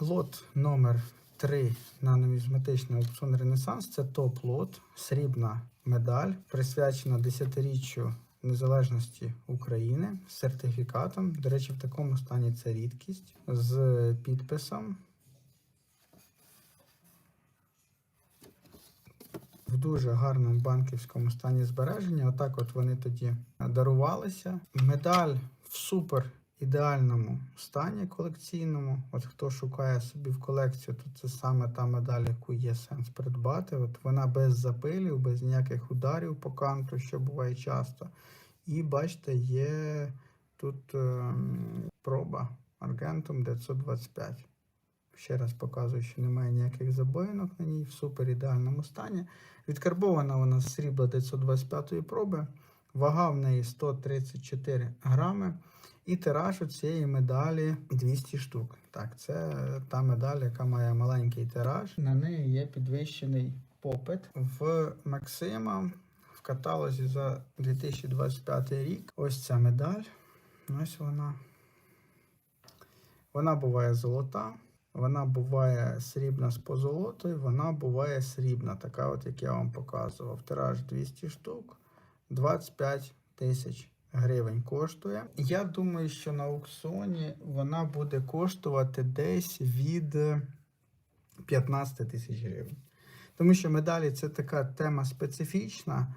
лот номер 3 на нумізматичний аукціон Ренесанс. Це топ-лот, срібна медаль, присвячена 10-річчю незалежності України з сертифікатом. До речі, в такому стані це рідкість з підписом. В дуже гарному банківському стані збереження. Отак от вони тоді дарувалися. Медаль в супер ідеальному стані колекційному. От хто шукає собі в колекцію, то це саме та медаль, яку є сенс придбати. От вона без запилів, без ніяких ударів по канту, що буває часто. І бачите, є тут ем, проба Argentum 925. Ще раз показую, що немає ніяких забоїнок на ній в супер ідеальному стані. Відкарбована вона з срібла 925 проби. Вага в неї 134 грами. І тираж у цієї медалі 200 штук. Так, це та медаль, яка має маленький тираж. На неї є підвищений попит. В Максима в каталозі за 2025 рік. Ось ця медаль. Ось вона. Вона буває золота. Вона буває срібна з позолотою, вона буває срібна, така, от як я вам показував. Тираж 200 штук, 25 тисяч гривень коштує. Я думаю, що на аукціоні вона буде коштувати десь від 15 тисяч гривень. Тому що медалі це така тема специфічна.